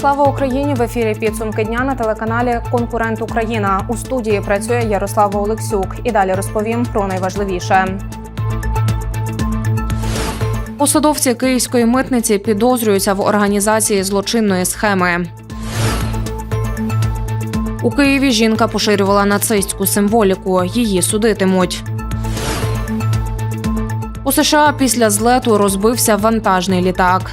Слава Україні! В ефірі підсумки дня на телеканалі Конкурент Україна. У студії працює Ярослава Олексюк. І далі розповім про найважливіше. Посадовці київської митниці підозрюються в організації злочинної схеми. У Києві жінка поширювала нацистську символіку. Її судитимуть. У США після злету розбився вантажний літак.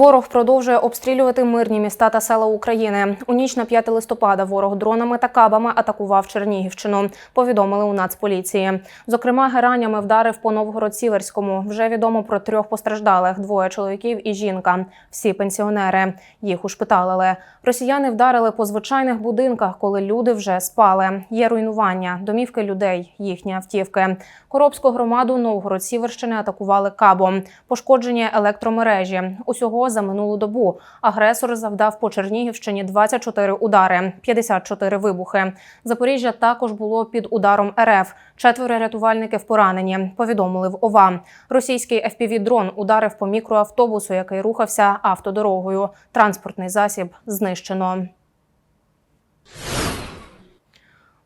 Ворог продовжує обстрілювати мирні міста та села України. У ніч на 5 листопада ворог дронами та кабами атакував Чернігівщину. Повідомили у Нацполіції. Зокрема, геранями вдарив по Новгород-Сіверському. Вже відомо про трьох постраждалих: двоє чоловіків і жінка. Всі пенсіонери. Їх ушпиталили. Росіяни вдарили по звичайних будинках, коли люди вже спали. Є руйнування, домівки людей, їхні автівки. Коробську громаду Новгород-Сіверщини атакували кабом. Пошкоджені електромережі. Усього за минулу добу агресор завдав по Чернігівщині 24 удари, 54 вибухи. Запоріжжя також було під ударом РФ. Четверо рятувальників поранені. Повідомили в ОВА. Російський FPV-дрон ударив по мікроавтобусу, який рухався автодорогою. Транспортний засіб знищено.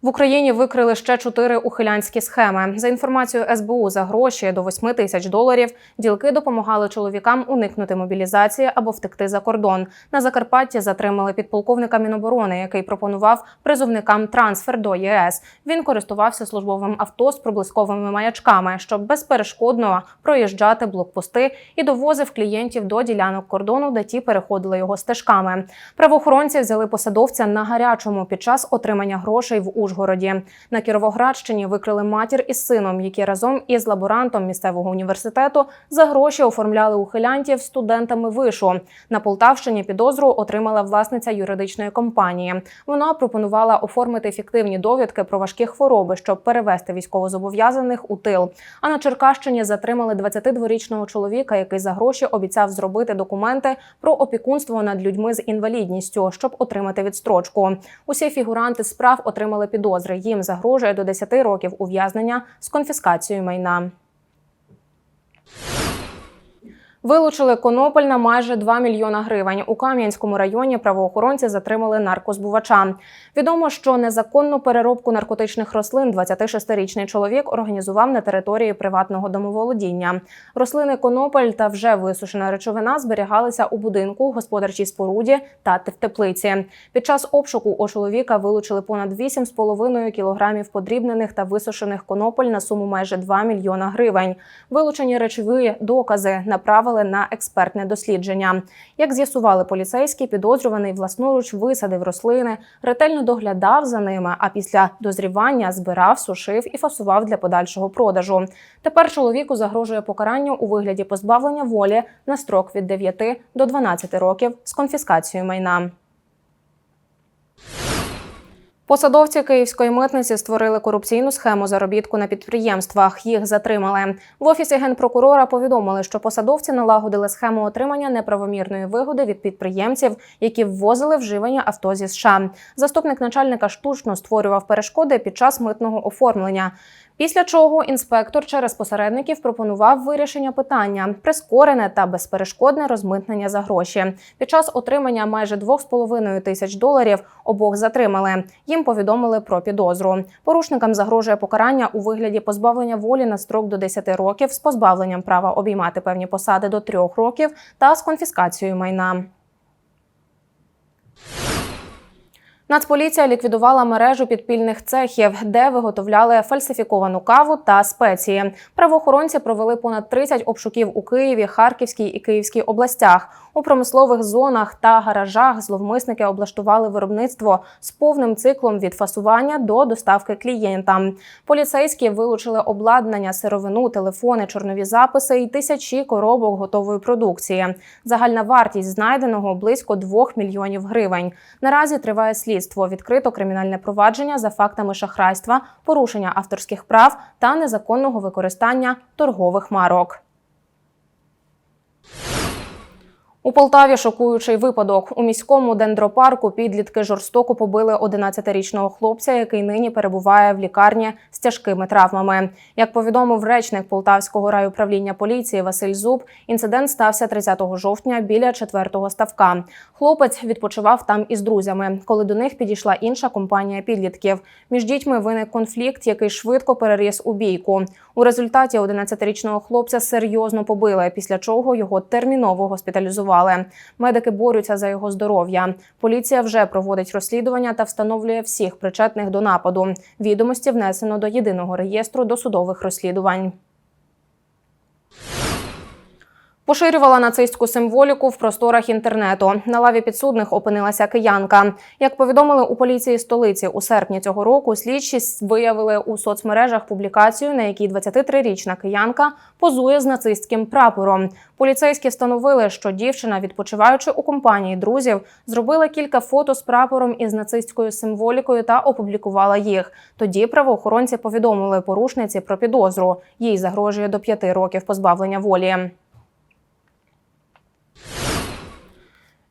В Україні викрили ще чотири ухилянські схеми. За інформацією СБУ, за гроші до 8 тисяч доларів ділки допомагали чоловікам уникнути мобілізації або втекти за кордон. На Закарпатті затримали підполковника Міноборони, який пропонував призовникам трансфер до ЄС. Він користувався службовим авто з проблисковими маячками, щоб безперешкодно проїжджати блокпости і довозив клієнтів до ділянок кордону, де ті переходили його стежками. Правоохоронці взяли посадовця на гарячому під час отримання грошей в Ужгороді. На Кіровоградщині викрили матір із сином, які разом із лаборантом місцевого університету за гроші оформляли ухилянтів студентами вишу. На Полтавщині підозру отримала власниця юридичної компанії. Вона пропонувала оформити фіктивні довідки про важкі хвороби, щоб перевести військовозобов'язаних у тил. А на Черкащині затримали 22-річного чоловіка, який за гроші обіцяв зробити документи про опікунство над людьми з інвалідністю, щоб отримати відстрочку. Усі фігуранти справ отримали підозри. Їм загрожує до 10 років ув'язнення з конфіскацією майна. Вилучили конопель на майже 2 мільйона гривень. У Кам'янському районі правоохоронці затримали наркозбувача. Відомо, що незаконну переробку наркотичних рослин 26-річний чоловік організував на території приватного домоволодіння. Рослини конопель та вже висушена речовина зберігалися у будинку, господарчій споруді та в теплиці. Під час обшуку у чоловіка вилучили понад 8,5 кілограмів подрібнених та висушених конопель на суму майже 2 мільйона гривень. Вилучені речові докази направили на експертне дослідження. Як з'ясували поліцейські, підозрюваний власноруч висадив рослини, ретельно доглядав за ними, а після дозрівання збирав, сушив і фасував для подальшого продажу. Тепер чоловіку загрожує покарання у вигляді позбавлення волі на строк від 9 до 12 років з конфіскацією майна. Посадовці київської митниці створили корупційну схему заробітку на підприємствах. Їх затримали в офісі генпрокурора. Повідомили, що посадовці налагодили схему отримання неправомірної вигоди від підприємців, які ввозили вживані авто зі США. Заступник начальника штучно створював перешкоди під час митного оформлення. Після чого інспектор через посередників пропонував вирішення питання прискорене та безперешкодне розмитнення за гроші. Під час отримання майже 2,5 тисяч доларів обох затримали. Їм повідомили про підозру. Порушникам загрожує покарання у вигляді позбавлення волі на строк до 10 років з позбавленням права обіймати певні посади до 3 років та з конфіскацією майна. Нацполіція ліквідувала мережу підпільних цехів, де виготовляли фальсифіковану каву та спеції. Правоохоронці провели понад 30 обшуків у Києві, Харківській і Київській областях. У промислових зонах та гаражах зловмисники облаштували виробництво з повним циклом від фасування до доставки клієнтам. Поліцейські вилучили обладнання, сировину, телефони, чорнові записи і тисячі коробок готової продукції. Загальна вартість знайденого близько 2 мільйонів гривень. Наразі триває слідство. Відкрито кримінальне провадження за фактами шахрайства, порушення авторських прав та незаконного використання торгових марок. У Полтаві шокуючий випадок. У міському дендропарку підлітки жорстоко побили 11-річного хлопця, який нині перебуває в лікарні з тяжкими травмами. Як повідомив речник Полтавського райуправління поліції Василь Зуб, інцидент стався 30 жовтня біля 4-го ставка. Хлопець відпочивав там із друзями, коли до них підійшла інша компанія підлітків. Між дітьми виник конфлікт, який швидко переріс у бійку. У результаті 11-річного хлопця серйозно побили, після чого його терміново госпіталізували. Медики борються за його здоров'я. Поліція вже проводить розслідування та встановлює всіх причетних до нападу. Відомості внесено до єдиного реєстру досудових розслідувань. Поширювала нацистську символіку в просторах інтернету. На лаві підсудних опинилася киянка. Як повідомили у поліції столиці у серпні цього року, слідчі виявили у соцмережах публікацію, на якій 23-річна киянка позує з нацистським прапором. Поліцейські встановили, що дівчина, відпочиваючи у компанії друзів, зробила кілька фото з прапором із нацистською символікою та опублікувала їх. Тоді правоохоронці повідомили порушниці про підозру. Їй загрожує до п'яти років позбавлення волі.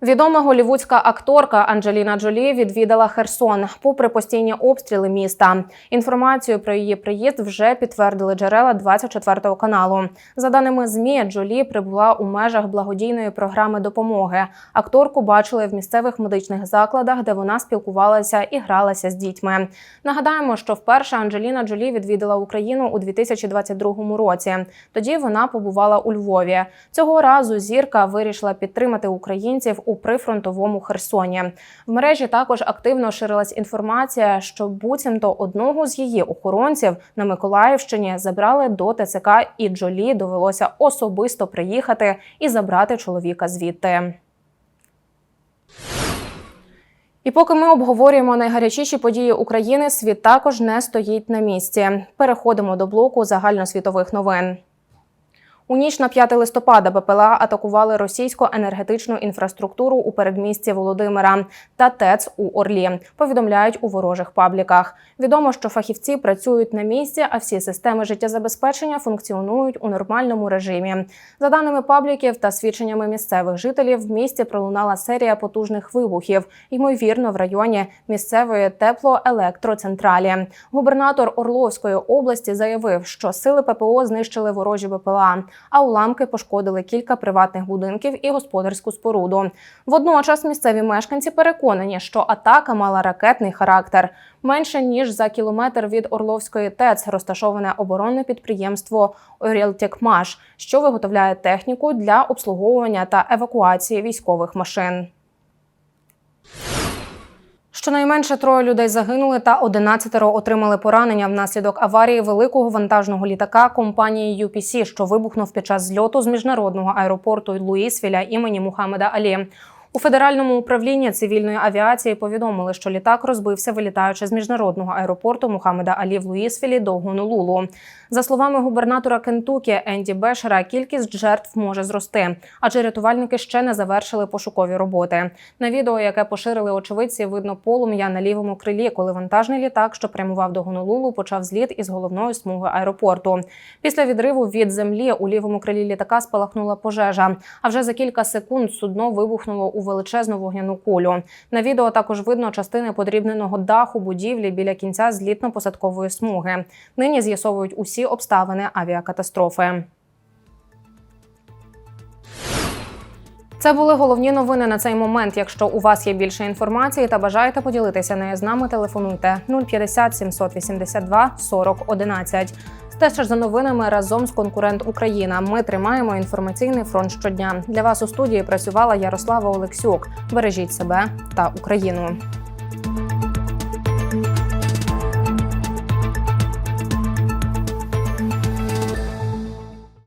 Відома голівудська акторка Анджеліна Джолі відвідала Херсон попри постійні обстріли міста. Інформацію про її приїзд вже підтвердили джерела 24 каналу. За даними змі, Джолі прибула у межах благодійної програми допомоги. Акторку бачили в місцевих медичних закладах, де вона спілкувалася і гралася з дітьми. Нагадаємо, що вперше Анджеліна Джолі відвідала Україну у 2022 році. Тоді вона побувала у Львові. Цього разу зірка вирішила підтримати українців у прифронтовому Херсоні. В мережі також активно ширилась інформація, що буцімто одного з її охоронців на Миколаївщині забрали до ТЦК, і Джолі довелося особисто приїхати і забрати чоловіка звідти. І поки ми обговорюємо найгарячіші події України, світ також не стоїть на місці. Переходимо до блоку загальносвітових новин. У ніч на 5 листопада БПЛА атакували російську енергетичну інфраструктуру у передмісті Володимира та ТЕЦ у Орлі. Повідомляють у ворожих пабліках. Відомо, що фахівці працюють на місці, а всі системи життєзабезпечення функціонують у нормальному режимі. За даними пабліків та свідченнями місцевих жителів, в місті пролунала серія потужних вибухів, ймовірно, в районі місцевої теплоелектроцентралі. Губернатор Орловської області заявив, що сили ППО знищили ворожі БПЛА а уламки пошкодили кілька приватних будинків і господарську споруду. Водночас місцеві мешканці переконані, що атака мала ракетний характер. Менше ніж за кілометр від Орловської ТЕЦ розташоване оборонне підприємство «Орілтекмаш», що виготовляє техніку для обслуговування та евакуації військових машин. Щонайменше троє людей загинули та 11 отримали поранення внаслідок аварії великого вантажного літака компанії UPC, що вибухнув під час зльоту з міжнародного аеропорту Луїсвіля імені Мухаммеда Алі. У федеральному управлінні цивільної авіації повідомили, що літак розбився, вилітаючи з міжнародного аеропорту Мухаммеда Алі в Луїсвілі до Гонолулу. За словами губернатора Кентукі Енді Бешера, кількість жертв може зрости, адже рятувальники ще не завершили пошукові роботи. На відео, яке поширили очевидці, видно полум'я на лівому крилі, коли вантажний літак, що прямував до Гонолулу, почав зліт із головної смуги аеропорту. Після відриву від землі у лівому крилі літака спалахнула пожежа. А вже за кілька секунд судно вибухнуло у величезну вогняну кулю. На відео також видно частини подрібненого даху будівлі біля кінця злітно-посадкової смуги. Нині з'ясовують усі обставини авіакатастрофи. Це були головні новини на цей момент. Якщо у вас є більше інформації та бажаєте поділитися нею з нами, телефонуйте 050 782 40 11. Стежте за новинами разом з конкурент Україна. Ми тримаємо інформаційний фронт щодня. Для вас у студії працювала Ярослава Олексюк. Бережіть себе та Україну.